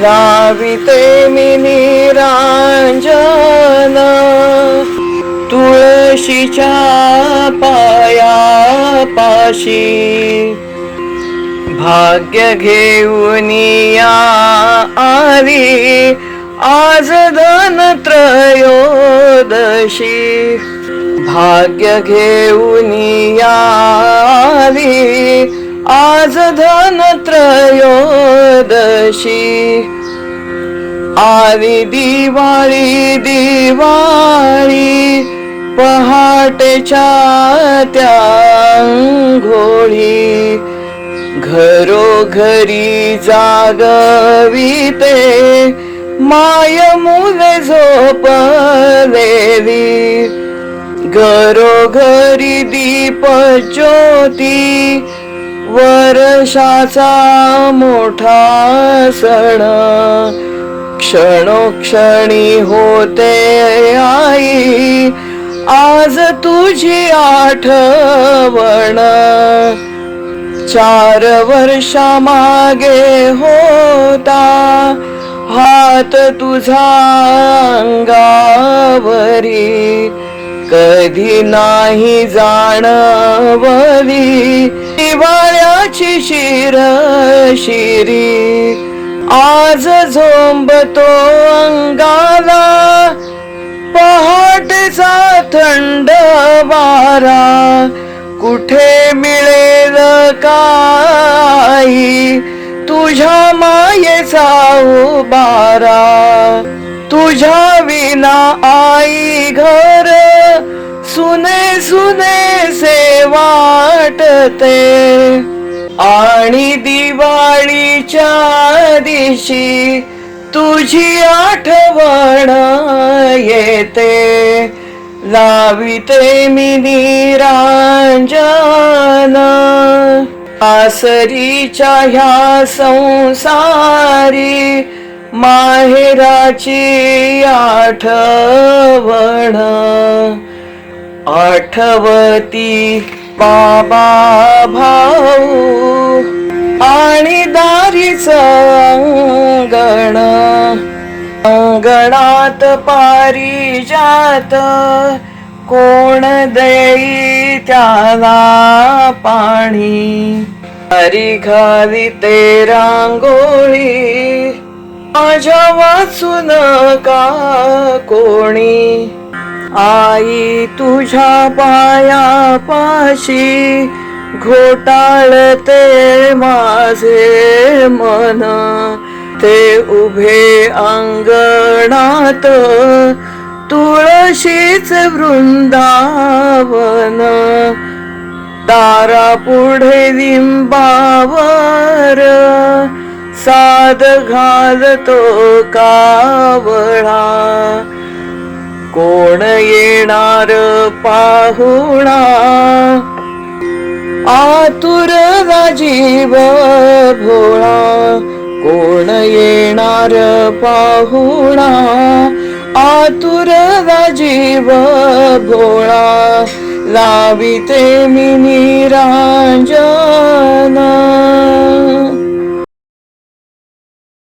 लाविते मी निरांजन. तुळशीच्या पाया पाशी भाग्य घेऊन या आली. आज धन त्रयोदशी भाग्य घेऊन या आली. आज धनत्रयोदशी आली दिवाळी दिवाळी पहाटेच्या त्या घोळी घरोघरी जागविते माय मुले झोपलेली. घरोघरी दीप ज्योती वर्षाचा मोठा सण. क्षणोक्षणी होते आई आज तुझी आठवण. चार वर्षा मागे होता हात तुझा अंगावरी. कधी नाही जाणवली माझी शिर शिरी. आज झोंबतो अंगाला पहाटेचा थंड वारा. कुठे मिळेल काही? तुझ्या मायेचा उबारा. तुझ्या विना आई घर सुने सुने से वाटते. आणि दिवाळीच्या दिवशी तुझी आठवण येते. लाविते मी निरांजन. आसरीच्या ह्या संसारी माहेराची आठवण. आठवती बाबा भाऊ अंगण. अंगणात पारिजात. कोण देई त्याला पाणी? हरी घाली ते रांगोळी. माझ्या वाचून का कोणी? आई तुझ्या पाया पाशी घोटाळते माझे मन. ते उभे अंगणात तुळशीच वृंदावन. दारा पुढे लिंबावर साध घालतो कावळा. कोण येणार पाहुणा? आतुर राजीव भोळा कोण येणार पाहुणा? आतुर राजीव भोळा लाविते मी निरांजन.